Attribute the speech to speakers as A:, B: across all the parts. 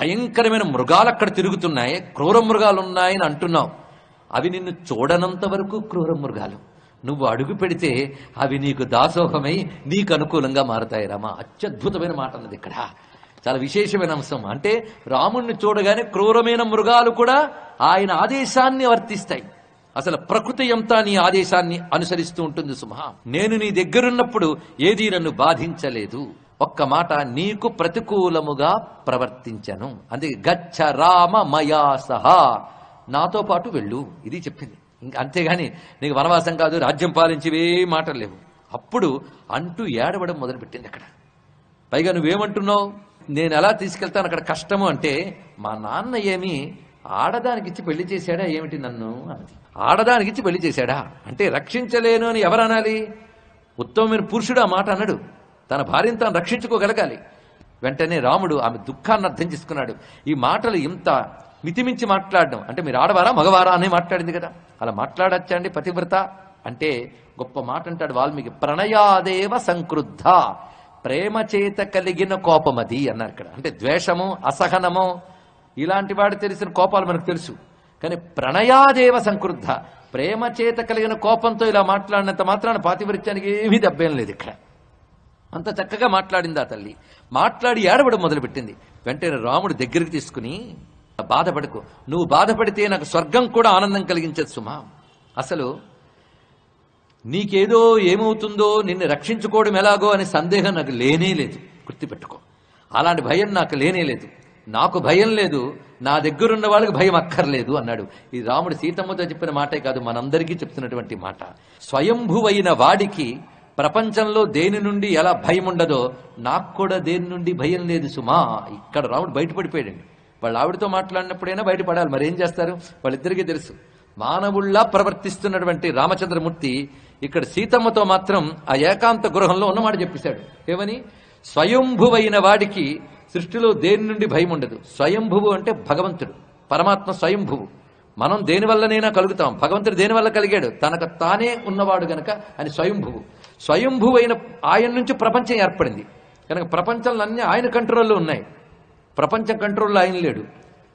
A: భయంకరమైన మృగాలు అక్కడ తిరుగుతున్నాయి. క్రూర మృగాలు ఉన్నాయని అంటున్నావు. అవి నిన్ను చూడనంత వరకు క్రూర మృగాలు. నువ్వు అడుగు పెడితే అవి నీకు దాసోహమై నీకు అనుకూలంగా మారతాయి రామా. అత్యద్భుతమైన మాట అన్నది ఇక్కడ. చాలా విశేషమైన అంశం. అంటే రాముణ్ణి చూడగానే క్రూరమైన మృగాలు కూడా ఆయన ఆదేశాన్ని వర్తిస్తాయి. అసలు ప్రకృతి అంతా నీ ఆదేశాన్ని అనుసరిస్తూ ఉంటుంది సుమహ. నేను నీ దగ్గరున్నప్పుడు ఏదీ నన్ను బాధించలేదు. ఒక్క మాట నీకు ప్రతికూలముగా ప్రవర్తించను. అందుకే గచ్చ రామ మయా సహా. నాతో పాటు వెళ్ళు. ఇది చెప్పింది. ఇంకా అంతేగాని నీకు వనవాసం కాదు రాజ్యం పాలించివే మాటలు లేవు. అప్పుడు అంటూ ఏడవడం మొదలుపెట్టింది అక్కడ. పైగా నువ్వేమంటున్నావు? నేను ఎలా తీసుకెళ్తాను అక్కడ కష్టము అంటే మా నాన్న ఏమి ఆడదానికి ఇచ్చి పెళ్ళి చేశాడా ఏమిటి నన్ను అన్నది ఆడదానికి ఇచ్చి పెళ్ళి చేశాడా? అంటే రక్షించలేను అని ఎవరు అనాలి ఉత్తమమైన పురుషుడు ఆ మాట అన్నాడు. తన భార్యను తాను రక్షించుకోగలగాలి. వెంటనే రాముడు ఆమె దుఃఖాన్ని అర్థం చేసుకున్నాడు. ఈ మాటలు ఇంత మితిమించి మాట్లాడడం అంటే మీరు ఆడవారా మగవారా అని మాట్లాడింది కదా. అలా మాట్లాడచ్చండి పతివ్రత? అంటే గొప్ప మాట అంటాడు వాల్మీకి ప్రణయాదేవ సంక్రుద్ధ ప్రేమ చేత కలిగిన కోపమది అన్నారు ఇక్కడ. అంటే ద్వేషము అసహనము ఇలాంటి వాడు తెలిసిన కోపాలు మనకు తెలుసు. కానీ ప్రణయాదేవ సంక్రుద్ధ ప్రేమ చేత కలిగిన కోపంతో ఇలా మాట్లాడినంత మాత్రాన పాతివృత్యానికి ఏమీ దెబ్బేం లేదు ఇక్కడ. అంత చక్కగా మాట్లాడింది ఆ తల్లి? మాట్లాడి ఏడవడం మొదలుపెట్టింది. వెంటనే రాముడు దగ్గరికి తీసుకుని బాధపడకు. నువ్వు బాధపడితే నాకు స్వర్గం కూడా ఆనందం కలిగించదు సుమా. అసలు నీకేదో ఏమవుతుందో నిన్ను రక్షించుకోవడం ఎలాగో అనే సందేహం నాకు లేనే లేదు. గుర్తుపెట్టుకో. అలాంటి భయం నాకు లేనే లేదు. నాకు భయం లేదు. నా దగ్గరున్న వాళ్ళకి భయం అక్కర్లేదు అన్నాడు. ఈ రాముడు సీతమ్మతో చెప్పిన మాటే కాదు మనందరికీ చెప్తున్నటువంటి మాట. స్వయంభువైన వాడికి ప్రపంచంలో దేని నుండి ఎలా భయం ఉండదో నాకు కూడా దేని నుండి భయం లేదు సుమా. ఇక్కడ రాముడు బయటపడిపోయాడండి. వాళ్ళ ఆవిడతో మాట్లాడినప్పుడైనా బయటపడాలి. మరి ఏం చేస్తారు? వాళ్ళిద్దరికీ తెలుసు. మానవుల్లా ప్రవర్తిస్తున్నటువంటి రామచంద్రమూర్తి ఇక్కడ సీతమ్మతో మాత్రం ఆ ఏకాంత గృహంలో ఉన్నమాట చెప్పేశాడు. ఏమని? స్వయంభువైన వాడికి సృష్టిలో దేని నుండి భయం ఉండదు. స్వయంభువు అంటే భగవంతుడు. పరమాత్మ స్వయంభువు. మనం దేనివల్లనైనా కలుగుతాం. భగవంతుడు దేనివల్ల కలిగాడు? తనకు తానే ఉన్నవాడు గనక అని స్వయంభువు. స్వయంభువైన ఆయన నుంచి ప్రపంచం ఏర్పడింది. కనుక ప్రపంచంలో అన్ని ఆయన కంట్రోల్లో ఉన్నాయి. ప్రపంచం కంట్రోల్లో ఆయన లేడు.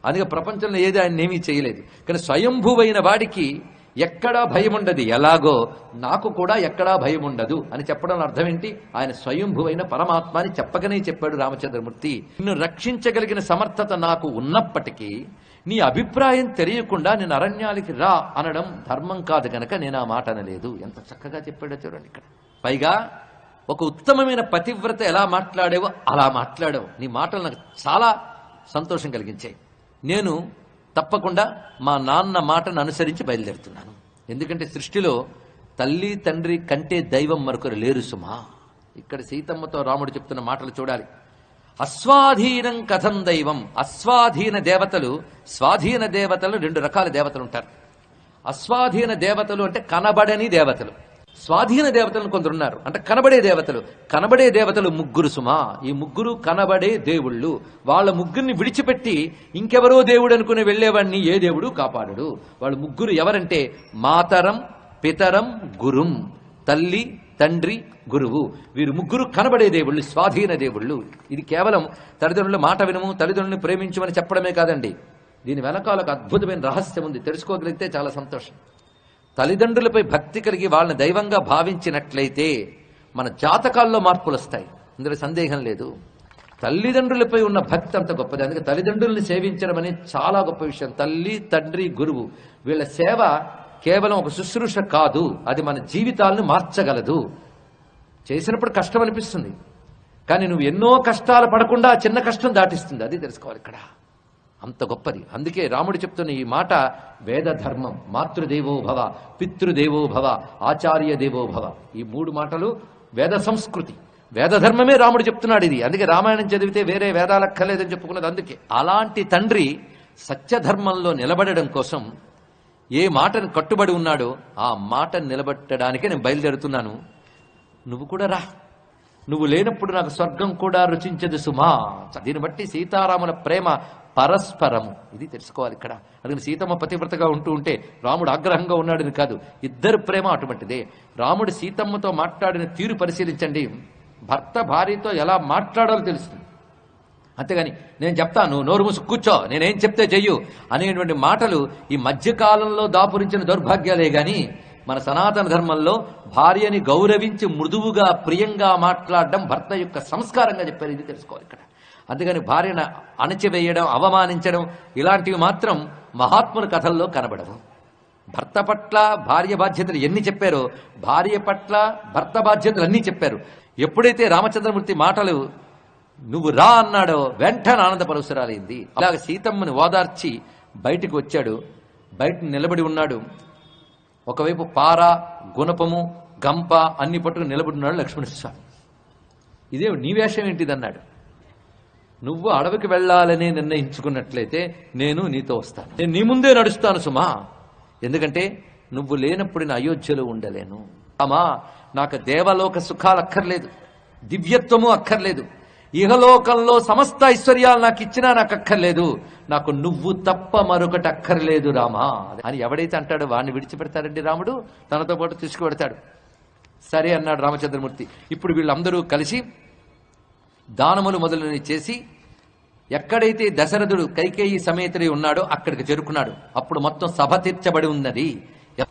A: అందుకే ప్రపంచంలో ఏది ఆయన ఏమీ చేయలేదు. కానీ స్వయంభువైన వాడికి ఎక్కడా భయం ఉండదు. ఎలాగో నాకు కూడా ఎక్కడా భయం ఉండదు అని చెప్పడం అర్థం ఏంటి? ఆయన స్వయంభువైన పరమాత్మ అని చెప్పకనే చెప్పాడు రామచంద్రమూర్తి. నిన్ను రక్షించగలిగిన సమర్థత నాకు ఉన్నప్పటికీ నీ అభిప్రాయం తెలియకుండా నేను అరణ్యాలకి రా అనడం ధర్మం కాదు గనక నేను ఆ మాట అనలేదు. ఎంత చక్కగా చెప్పాడో చూడండి ఇక్కడ. పైగా ఒక ఉత్తమమైన పతివ్రత ఎలా మాట్లాడేవో అలా మాట్లాడావు. నీ మాటలు నాకు చాలా సంతోషం కలిగించాయి. నేను తప్పకుండా మా నాన్న మాటను అనుసరించి బయలుదేరుతున్నాను. ఎందుకంటే సృష్టిలో తల్లి తండ్రి కంటే దైవం మరొకరు లేరు సుమా. ఇక్కడ సీతమ్మతో రాముడు చెప్తున్న మాటలు చూడాలి. అస్వాధీనం కథం దైవం. అస్వాధీన దేవతలు స్వాధీన దేవతలు రెండు రకాల దేవతలు ఉంటారు. అస్వాధీన దేవతలు అంటే కనబడని దేవతలు. స్వాధీన దేవతలను కొందరున్నారు అంటే కనబడే దేవతలు. కనబడే దేవతలు ముగ్గురు సుమా. ఈ ముగ్గురు కనబడే దేవుళ్ళు. వాళ్ళ ముగ్గురిని విడిచిపెట్టి ఇంకెవరో దేవుడు అనుకుని వెళ్ళేవాడిని ఏ దేవుడు? కాపాడడు. వాళ్ళు ముగ్గురు ఎవరంటే? మాతరం పితరం గురుం. తల్లి తండ్రి గురువు. వీరు ముగ్గురు కనబడే దేవుళ్ళు స్వాధీన దేవుళ్ళు. ఇది కేవలం తల్లిదండ్రుల మాట వినము తల్లిదండ్రులను ప్రేమించమని చెప్పడమే కాదండి. దీని వెనకాల ఒక అద్భుతమైన రహస్యం ఉంది. తెలుసుకోగలిగితే చాలా సంతోషం. తల్లిదండ్రులపై భక్తి కలిగి వాళ్ళని దైవంగా భావించినట్లయితే మన జాతకాల్లో మార్పులు వస్తాయి. ఇందులో సందేహం లేదు. తల్లిదండ్రులపై ఉన్న భక్తి అంత గొప్పది. అందుకే తల్లిదండ్రుల్ని సేవించడం అనేది చాలా గొప్ప విషయం. తల్లి తండ్రి గురువు వీళ్ళ సేవ కేవలం ఒక శుశ్రూష కాదు. అది మన జీవితాలను మార్చగలదు. చేసినప్పుడు కష్టం అనిపిస్తుంది. కానీ నువ్వు ఎన్నో కష్టాలు పడకుండా చిన్న కష్టం దాటిస్తుంది. అది తెలుసుకోవాలి ఇక్కడ. అంత గొప్పది. అందుకే రాముడు చెప్తున్న ఈ మాట వేద ధర్మం మాతృదేవో భవ పితృదేవో భవ ఆచార్య దేవో భవ. ఈ మూడు మాటలు వేద సంస్కృతి. వేద ధర్మమే రాముడు చెప్తున్నాడు ఇది. అందుకే రామాయణం చదివితే వేరే వేదాలక్కర్లేదని చెప్పుకున్నది అందుకే. అలాంటి తండ్రి సత్యధర్మంలో నిలబడడం కోసం ఏ మాటను కట్టుబడి ఉన్నాడో ఆ మాటను నిలబెట్టడానికే నేను బయలుదేరుతున్నాను. నువ్వు కూడా రా. నువ్వు లేనప్పుడు నాకు స్వర్గం కూడా రుచించదు సుమా. దీన్ని బట్టి సీతారాముల ప్రేమ పరస్పరము. ఇది తెలుసుకోవాలి ఇక్కడ. అందుకని సీతమ్మ పతివ్రతగా ఉంటూ ఉంటే రాముడు ఆగ్రహంగా ఉన్నాడని కాదు ఇద్దరు ప్రేమ అటువంటిదే. రాముడు సీతమ్మతో మాట్లాడిన తీరు పరిశీలించండి. భర్త భార్యతో ఎలా మాట్లాడాలో తెలుస్తుంది. అంతేగాని నేను చెప్తాను నువ్వు నోరు మూసు కూర్చో నేనేం చెప్తే చెయ్యు అనేటువంటి మాటలు ఈ మధ్యకాలంలో దాపురించిన దౌర్భాగ్యాలే కానీ మన సనాతన ధర్మంలో భార్యని గౌరవించి మృదువుగా ప్రియంగా మాట్లాడడం భర్త యొక్క సంస్కారంగా చెప్పారు. ఇది తెలుసుకోవాలి ఇక్కడ. అందుకని భార్యను అణచివేయడం అవమానించడం ఇలాంటివి మాత్రం మహాత్ముల కథల్లో కనబడవు. భర్త పట్ల భార్య బాధ్యతలు ఎన్ని చెప్పారో భార్య పట్ల భర్త బాధ్యతలు అన్నీ చెప్పారు. ఎప్పుడైతే రామచంద్రమూర్తి మాటలు నువ్వు రా అన్నాడో వెంటనే ఆనంద పరవసరాలైంది అలాగ సీతమ్మని ఓదార్చి బయటికి వచ్చాడు. బయట నిలబడి ఉన్నాడు. ఒకవైపు పార గుణపము గంప అన్ని పట్టుకుని నిలబడి ఉన్నాడు లక్ష్మణస్వామి ఇదే నీ వేషం ఏంటిదన్నాడు? నువ్వు అడవికి వెళ్ళాలని నిర్ణయించుకున్నట్లయితే నేను నీతో వస్తాను. నేను నీ ముందే నడుస్తాను సుమా. ఎందుకంటే నువ్వు లేనప్పుడు నేను అయోధ్యలో ఉండలేను. అమ్మా నాకు దేవలోక సుఖాలు అక్కర్లేదు దివ్యత్వము అక్కర్లేదు. ఇహలోకంలో సమస్త ఐశ్వర్యాలు నాకు ఇచ్చినా నాకు అక్కర్లేదు. నాకు నువ్వు తప్ప మరొకటి అక్కర్లేదు రామా. అని ఎవడైతే అంటాడో వాడిని విడిచిపెడతాడండి రాముడు. తనతో పాటు తీసుకుపెడతాడు సరే అన్నాడు రామచంద్రమూర్తి. ఇప్పుడు వీళ్ళందరూ కలిసి దానములు మొదలుని చేసి ఎక్కడైతే దశరథుడు కైకేయి సమేతుడై ఉన్నాడో అక్కడికి చేరుకున్నాడు. అప్పుడు మొత్తం సభ తీర్చబడి ఉన్నది.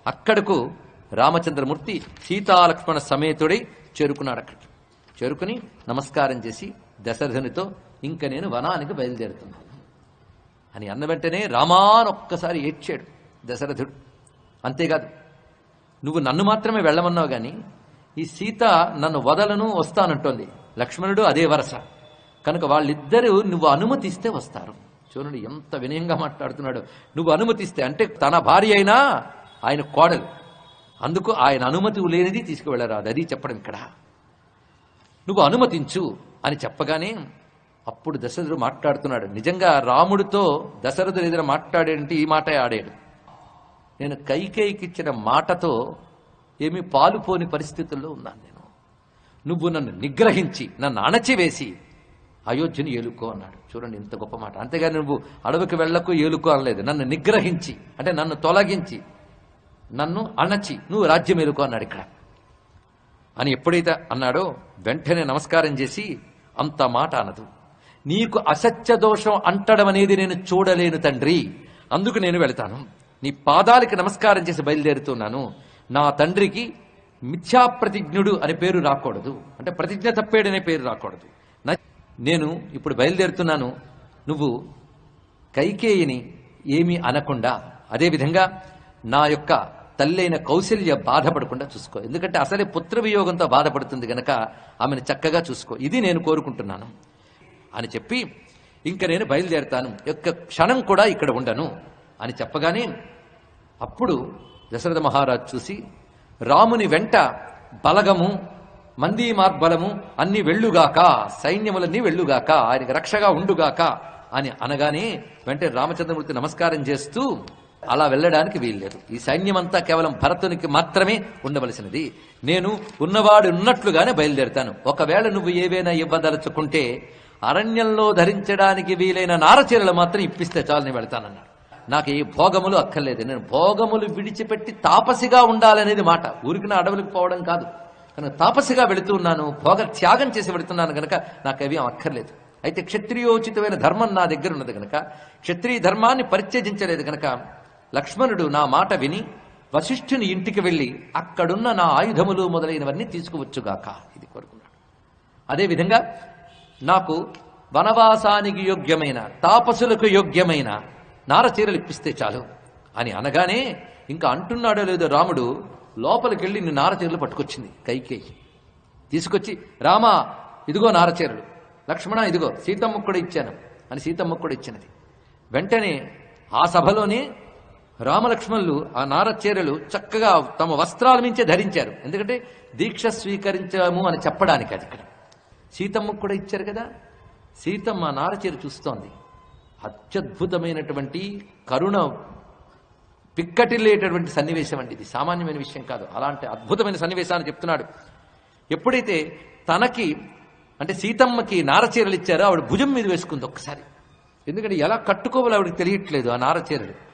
A: అక్కడకు రామచంద్రమూర్తి సీతాలక్ష్మణ సమేతుడై చేరుకున్నాడు అక్కడికి. చేరుకుని నమస్కారం చేసి దశరథునితో ఇంక నేను వనానికి బయలుదేరుతున్నాను అని అన్న వెంటనే రామాన్ ఒక్కసారి ఏడ్చాడు దశరథుడు. అంతేకాదు నువ్వు నన్ను మాత్రమే వెళ్ళమన్నావు కానీ ఈ సీత నన్ను వదలను వస్తానంటోంది. లక్ష్మణుడు అదే వరస. కనుక వాళ్ళిద్దరూ నువ్వు అనుమతిస్తే వస్తారు. చూడండి ఎంత వినయంగా మాట్లాడుతున్నాడు. నువ్వు అనుమతిస్తే అంటే తన భార్య అయినా ఆయన కోడలు. అందుకు ఆయన అనుమతి లేనిది తీసుకువెళ్ళరాదు. అది చెప్పడం ఇక్కడ. నువ్వు అనుమతించు అని చెప్పగానే అప్పుడు దశరథుడు మాట్లాడుతున్నాడు. నిజంగా రాముడితో దశరథుడు ఏదైనా మాట్లాడేంటి? ఈ మాట ఆడాడు. నేను కైకేయికి ఇచ్చిన మాటతో ఏమీ పాలుపోని పరిస్థితుల్లో ఉన్నాను నేను. నువ్వు నన్ను నిగ్రహించి నన్ను అణచివేసి అయోధ్యను ఏలుకో అన్నాడు. చూడండి ఇంత గొప్ప మాట. అంతేగాని నువ్వు అడవికి వెళ్ళకు ఏలుకో అనలేదు. నన్ను నిగ్రహించి అంటే నన్ను తొలగించి నన్ను అణచి నువ్వు రాజ్యం ఏలుకో అన్నాడు ఇక్కడ. అని ఎప్పుడైతే అన్నాడో వెంటనే నమస్కారం చేసి అంత మాట అనదు. నీకు అసత్య దోషం అంటడం అనేది నేను చూడలేను తండ్రి. అందుకు నేను వెళతాను. నీ పాదాలకి నమస్కారం చేసి బయలుదేరుతున్నాను. నా తండ్రికి మిథ్యాప్రతిజ్ఞుడు అనే పేరు రాకూడదు. అంటే ప్రతిజ్ఞ తప్పేడనే పేరు రాకూడదు. నేను ఇప్పుడు బయలుదేరుతున్నాను. నువ్వు కైకేయిని ఏమీ అనకుండా అదేవిధంగా నా యొక్క తల్లైన కౌశల్య బాధపడకుండా చూసుకో. ఎందుకంటే అసలే పుత్ర వియోగంతో బాధపడుతుంది గనక ఆమెను చక్కగా చూసుకో. ఇది నేను కోరుకుంటున్నాను. అని చెప్పి ఇంక నేను బయలుదేరుతాను. యొక్క క్షణం కూడా ఇక్కడ ఉండను అని చెప్పగానే అప్పుడు దశరథ మహారాజు చూసి రాముని వెంట బలగము మందీ మార్బలము అన్ని వెళ్ళుగాక సైన్యములన్నీ వెళ్ళుగాక ఆయనకి రక్షగా ఉండుగాక అని అనగానే వెంటనే రామచంద్రమూర్తి నమస్కారం చేస్తూ అలా వెళ్ళడానికి వీల్లేదు. ఈ సైన్యమంతా కేవలం భరతునికి మాత్రమే ఉండవలసినది. నేను ఉన్నవాడు ఉన్నట్లుగానే బయలుదేరుతాను. ఒకవేళ నువ్వు ఏవైనా ఇవ్వదలుచుకుంటే అరణ్యంలో ధరించడానికి వీలైన నారచీరలు మాత్రం ఇప్పిస్తే చాలు నేను వెళ్తానన్నాడు. నాకు ఏ భోగములు అక్కర్లేదు. నేను భోగములు విడిచిపెట్టి తాపసిగా ఉండాలనేది మాట. ఊరికి నా అడవులకు పోవడం కాదు. కనుక తాపసిగా వెళుతున్నాను భోగ త్యాగం చేసి వెళుతున్నాను గనక నాకు అవి అక్కర్లేదు. అయితే క్షత్రియోచితమైన ధర్మం నా దగ్గర ఉన్నది గనక క్షత్రియ ధర్మాన్ని పరిత్యజించలేదు గనక లక్ష్మణుడు నా మాట విని వశిష్ఠుని ఇంటికి వెళ్ళి అక్కడున్న నా ఆయుధములు మొదలైనవన్నీ తీసుకువచ్చుగాక ఇది కోరుకున్నాడు. అదేవిధంగా నాకు వనవాసానికి యోగ్యమైన తాపసులకు యోగ్యమైన నారచీరలు ఇప్పిస్తే చాలు అని అనగానే ఇంకా అంటున్నాడో లేదో రాముడు లోపలికి వెళ్ళి నిన్ను నారచీరలు పట్టుకొచ్చింది. కైకేయి తీసుకొచ్చి రామా ఇదిగో నారచీరలు. లక్ష్మణ ఇదిగో సీతమ్మ కూడా ఇచ్చాను అని సీతమ్మ కూడా ఇచ్చినది. వెంటనే ఆ సభలోనే రామలక్ష్మణులు ఆ నారచీరలు చక్కగా తమ వస్త్రాల మించే ధరించారు. ఎందుకంటే దీక్ష స్వీకరించాము అని చెప్పడానికి అది ఇక్కడ. సీతమ్మకు కూడా ఇచ్చారు కదా. సీతమ్మ నారచీర చూస్తోంది. అత్యద్భుతమైనటువంటి కరుణ పిక్కటిల్లేటటువంటి సన్నివేశం అండి ఇది. సామాన్యమైన విషయం కాదు. అలాంటి అద్భుతమైన సన్నివేశాన్ని చెప్తున్నాడు. ఎప్పుడైతే తనకి అంటే సీతమ్మకి నారచీరలు ఇచ్చారో ఆవిడ భుజం మీద వేసుకుంది ఒక్కసారి. ఎందుకంటే ఎలా కట్టుకోవాలో ఆవిడకి తెలియట్లేదు ఆ నారచీరలు